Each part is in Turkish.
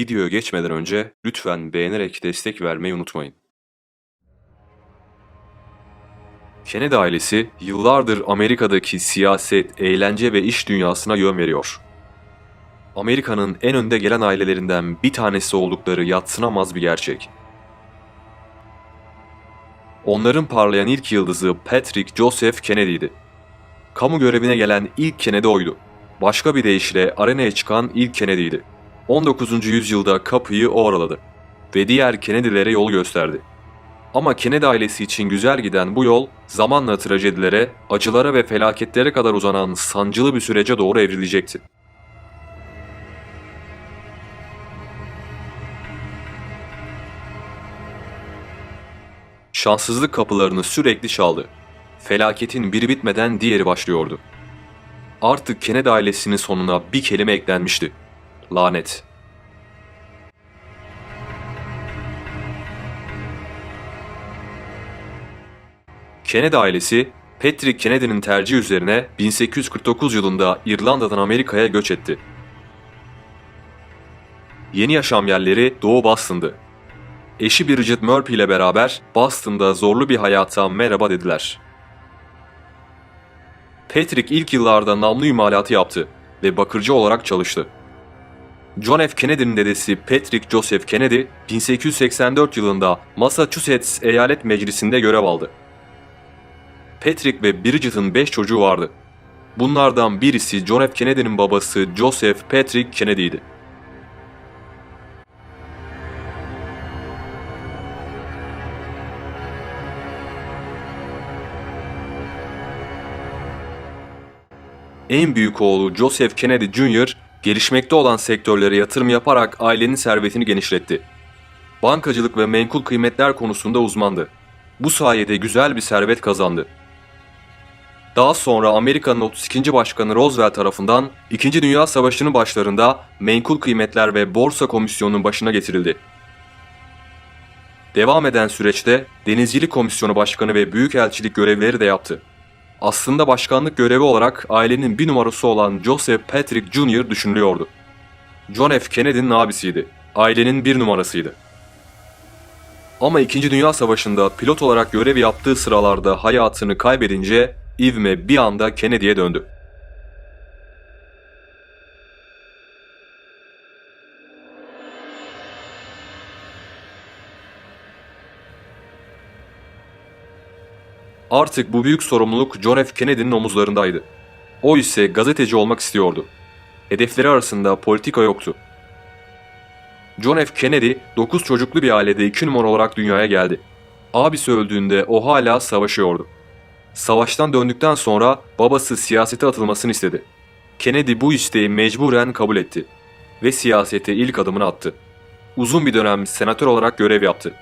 Videoya geçmeden önce lütfen beğenerek destek vermeyi unutmayın. Kennedy ailesi yıllardır Amerika'daki siyaset, eğlence ve iş dünyasına yön veriyor. Amerika'nın en önde gelen ailelerinden bir tanesi oldukları yatsınamaz bir gerçek. Onların parlayan ilk yıldızı Patrick Joseph Kennedy'di. Kamu görevine gelen ilk Kennedy oydu. Başka bir deyişle arenaya çıkan ilk Kennedy'ydi. 19. yüzyılda kapıyı o ve diğer Kennedy'lere yol gösterdi. Ama Kennedy ailesi için güzel giden bu yol zamanla trajedilere, acılara ve felaketlere kadar uzanan sancılı bir sürece doğru evrilecekti. Şanssızlık kapılarını sürekli çaldı. Felaketin biri bitmeden diğeri başlıyordu. Artık Kennedy ailesinin sonuna bir kelime eklenmişti. Lanet. Kennedy ailesi, Patrick Kennedy'nin tercihi üzerine 1849 yılında İrlanda'dan Amerika'ya göç etti. Yeni yaşam yerleri Doğu Boston'dı. Eşi Bridget Murphy ile beraber Boston'da zorlu bir hayata merhaba dediler. Patrick ilk yıllarda namlu imalatı yaptı ve bakırcı olarak çalıştı. John F. Kennedy'nin dedesi Patrick Joseph Kennedy, 1884 yılında Massachusetts Eyalet Meclisi'nde görev aldı. Patrick ve Bridget'ın 5 çocuğu vardı. Bunlardan birisi John F. Kennedy'nin babası Joseph Patrick Kennedy'ydi. En büyük oğlu Joseph Kennedy Jr. gelişmekte olan sektörlere yatırım yaparak ailenin servetini genişletti. Bankacılık ve menkul kıymetler konusunda uzmandı. Bu sayede güzel bir servet kazandı. Daha sonra Amerika'nın 32. Başkanı Roosevelt tarafından 2. Dünya Savaşı'nın başlarında Menkul Kıymetler ve Borsa Komisyonu'nun başına getirildi. Devam eden süreçte Denizcilik Komisyonu Başkanı ve Büyükelçilik görevleri de yaptı. Aslında başkanlık görevi olarak ailenin bir numarası olan Joseph Patrick Jr. düşünülüyordu. John F. Kennedy'nin abisiydi. Ailenin bir numarasıydı. Ama 2. Dünya Savaşı'nda pilot olarak görev yaptığı sıralarda hayatını kaybedince ivme bir anda Kennedy'ye döndü. Artık bu büyük sorumluluk John F. Kennedy'nin omuzlarındaydı. O ise gazeteci olmak istiyordu. Hedefleri arasında politika yoktu. John F. Kennedy 9 çocuklu bir ailede 2 numara olarak dünyaya geldi. Abisi öldüğünde o hala savaşıyordu. Savaştan döndükten sonra babası siyasete atılmasını istedi. Kennedy bu isteği mecburen kabul etti ve siyasete ilk adımını attı. Uzun bir dönem senatör olarak görev yaptı.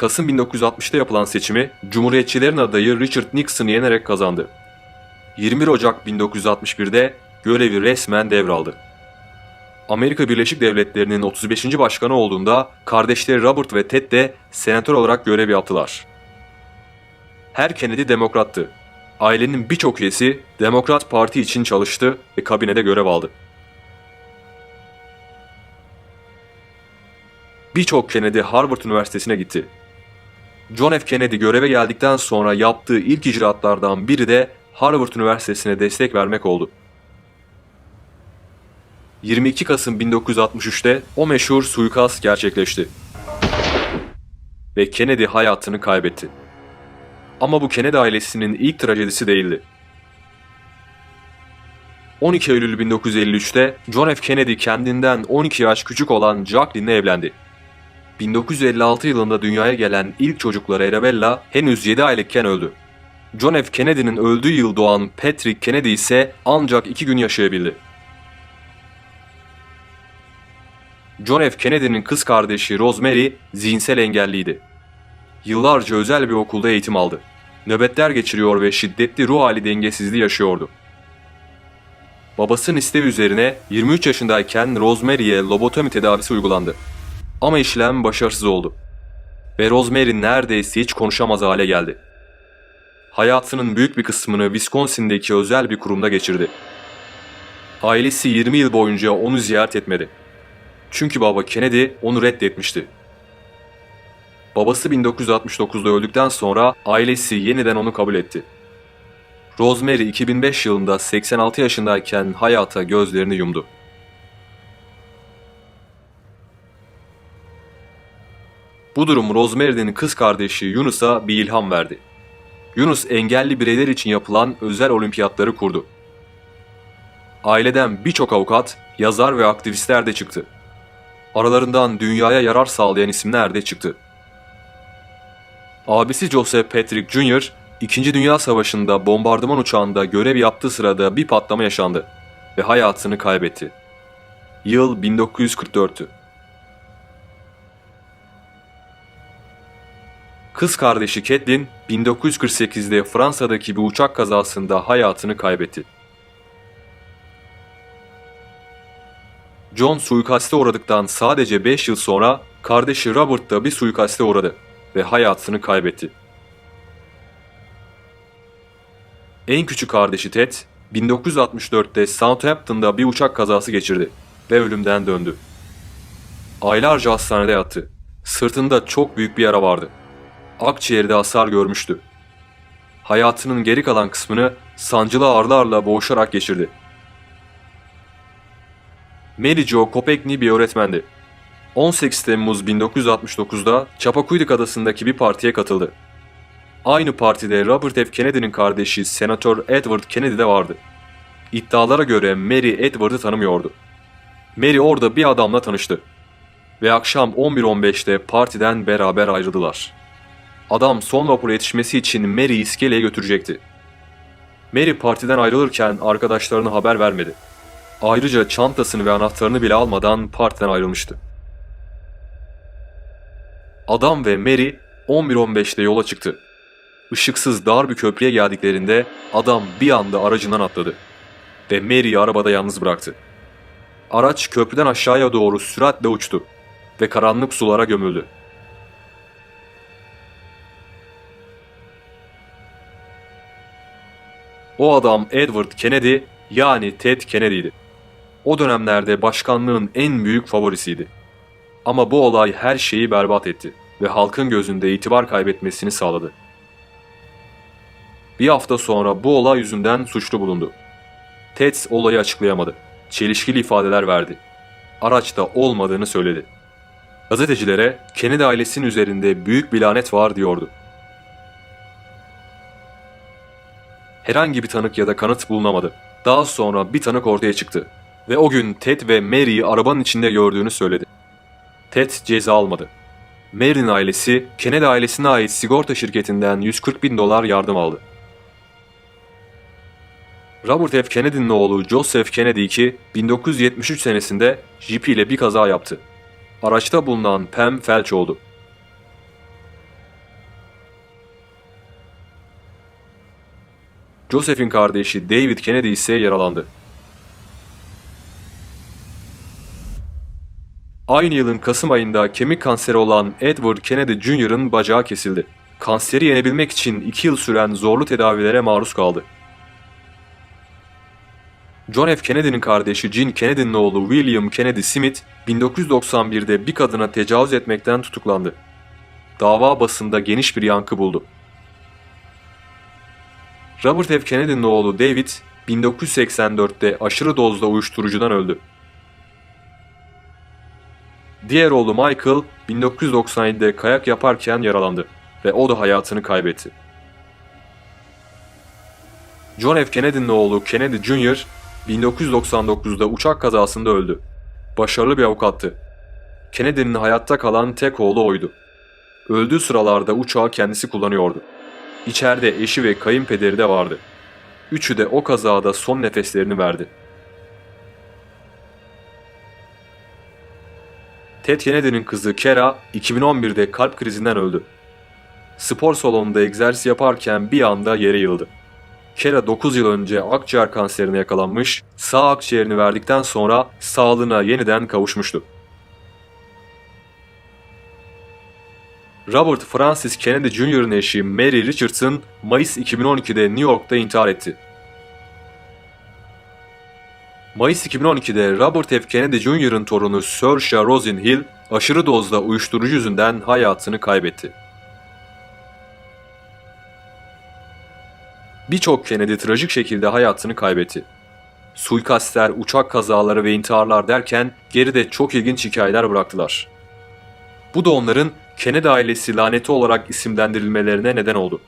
Kasım 1960'ta yapılan seçimi Cumhuriyetçilerin adayı Richard Nixon'ı yenerek kazandı. 21 Ocak 1961'de görevi resmen devraldı. Amerika Birleşik Devletleri'nin 35. başkanı olduğunda kardeşleri Robert ve Ted de senatör olarak görev yaptılar. Her Kennedy demokrattı. Ailenin birçok üyesi Demokrat Parti için çalıştı ve kabinede görev aldı. Birçok Kennedy Harvard Üniversitesi'ne gitti. John F. Kennedy göreve geldikten sonra yaptığı ilk icraatlardan biri de Harvard Üniversitesi'ne destek vermek oldu. 22 Kasım 1963'te o meşhur suikast gerçekleşti. Ve Kennedy hayatını kaybetti. Ama bu Kennedy ailesinin ilk trajedisi değildi. 12 Eylül 1953'te John F. Kennedy kendinden 12 yaş küçük olan Jacqueline'le evlendi. 1956 yılında dünyaya gelen ilk çocukları Arabella henüz 7 aylıkken öldü. John F. Kennedy'nin öldüğü yıl doğan Patrick Kennedy ise ancak 2 gün yaşayabildi. John F. Kennedy'nin kız kardeşi Rosemary zihinsel engelliydi. Yıllarca özel bir okulda eğitim aldı. Nöbetler geçiriyor ve şiddetli ruh hali dengesizliği yaşıyordu. Babasının isteği üzerine 23 yaşındayken Rosemary'e lobotomi tedavisi uygulandı. Ama işlem başarısız oldu. Ve Rosemary neredeyse hiç konuşamaz hale geldi. Hayatının büyük bir kısmını Wisconsin'deki özel bir kurumda geçirdi. Ailesi 20 yıl boyunca onu ziyaret etmedi. Çünkü baba Kennedy onu reddetmişti. Babası 1969'da öldükten sonra ailesi yeniden onu kabul etti. Rosemary 2005 yılında 86 yaşındayken hayata gözlerini yumdu. Bu durum Rosemary'nin kız kardeşi Yunus'a bir ilham verdi. Yunus engelli bireyler için yapılan özel olimpiyatları kurdu. Aileden birçok avukat, yazar ve aktivistler de çıktı. Aralarından dünyaya yarar sağlayan isimler de çıktı. Abisi Joseph Patrick Jr. 2. Dünya Savaşı'nda bombardıman uçağında görev yaptığı sırada bir patlama yaşandı ve hayatını kaybetti. Yıl 1944'tü. Kız kardeşi Catelyn 1948'de Fransa'daki bir uçak kazasında hayatını kaybetti. John suikaste uğradıktan sadece 5 yıl sonra kardeşi Robert da bir suikaste uğradı ve hayatını kaybetti. En küçük kardeşi Ted, 1964'te Southampton'da bir uçak kazası geçirdi ve ölümden döndü. Aylarca hastanede yattı. Sırtında çok büyük bir yara vardı. Akciğeri de hasar görmüştü. Hayatının geri kalan kısmını sancılı ağrılarla boğuşarak geçirdi. Mary Jo Kopekni bir öğretmendi. 18 Temmuz 1969'da Chappaquiddick adasındaki bir partiye katıldı. Aynı partide Robert F. Kennedy'nin kardeşi Senatör Edward Kennedy de vardı. İddialara göre Mary Edward'ı tanımıyordu. Mary orada bir adamla tanıştı. Ve akşam 11.15'te partiden beraber ayrıldılar. Adam son vapura yetişmesi için Mary'i iskeleye götürecekti. Mary partiden ayrılırken arkadaşlarına haber vermedi. Ayrıca çantasını ve anahtarını bile almadan partiden ayrılmıştı. Adam ve Mary 11.15'te yola çıktı. Işıksız dar bir köprüye geldiklerinde adam bir anda aracından atladı ve Mary'i arabada yalnız bıraktı. Araç köprüden aşağıya doğru süratle uçtu ve karanlık sulara gömüldü. O adam Edward Kennedy yani Ted Kennedy'ydi. O dönemlerde başkanlığın en büyük favorisiydi. Ama bu olay her şeyi berbat etti ve halkın gözünde itibar kaybetmesini sağladı. Bir hafta sonra bu olay yüzünden suçlu bulundu. Ted olayı açıklayamadı. Çelişkili ifadeler verdi. Araçta olmadığını söyledi. Gazetecilere Kennedy ailesinin üzerinde büyük bir lanet var diyordu. Herhangi bir tanık ya da kanıt bulunamadı. Daha sonra bir tanık ortaya çıktı ve o gün Ted ve Mary'i arabanın içinde gördüğünü söyledi. Ted ceza almadı. Mary'nin ailesi Kennedy ailesine ait sigorta şirketinden 140 bin dolar yardım aldı. Robert F. Kennedy'nin oğlu Joseph Kennedy ki 1973 senesinde Jeep ile bir kaza yaptı. Araçta bulunan Pam felç oldu. Joseph'in kardeşi David Kennedy ise yaralandı. Aynı yılın Kasım ayında kemik kanseri olan Edward Kennedy Jr.'ın bacağı kesildi. Kanseri yenebilmek için 2 yıl süren zorlu tedavilere maruz kaldı. John F. Kennedy'nin kardeşi Jean Kennedy'nin oğlu William Kennedy Smith 1991'de bir kadına tecavüz etmekten tutuklandı. Dava basında geniş bir yankı buldu. Robert F. Kennedy'nin oğlu David 1984'te aşırı dozda uyuşturucudan öldü. Diğer oğlu Michael 1997'de kayak yaparken yaralandı ve o da hayatını kaybetti. John F. Kennedy'nin oğlu Kennedy Jr. 1999'da uçak kazasında öldü. Başarılı bir avukattı. Kennedy'nin hayatta kalan tek oğlu oydu. Öldüğü sıralarda uçağı kendisi kullanıyordu. İçeride eşi ve kayınpederi de vardı. Üçü de o kazada son nefeslerini verdi. Ted Kennedy'nin kızı Kera 2011'de kalp krizinden öldü. Spor salonunda egzersiz yaparken bir anda yere yıldı. Kera 9 yıl önce akciğer kanserine yakalanmış, sağ akciğerini verdikten sonra sağlığına yeniden kavuşmuştu. Robert Francis Kennedy Jr.'ın eşi Mary Richardson, Mayıs 2012'de New York'ta intihar etti. Mayıs 2012'de Robert F. Kennedy Jr.'ın torunu Saoirse Rosin Hill aşırı dozda uyuşturucu yüzünden hayatını kaybetti. Birçok Kennedy trajik şekilde hayatını kaybetti. Suikastler, uçak kazaları ve intiharlar derken geride çok ilginç hikayeler bıraktılar. Bu da onların Kennedy ailesi laneti olarak isimlendirilmelerine neden oldu.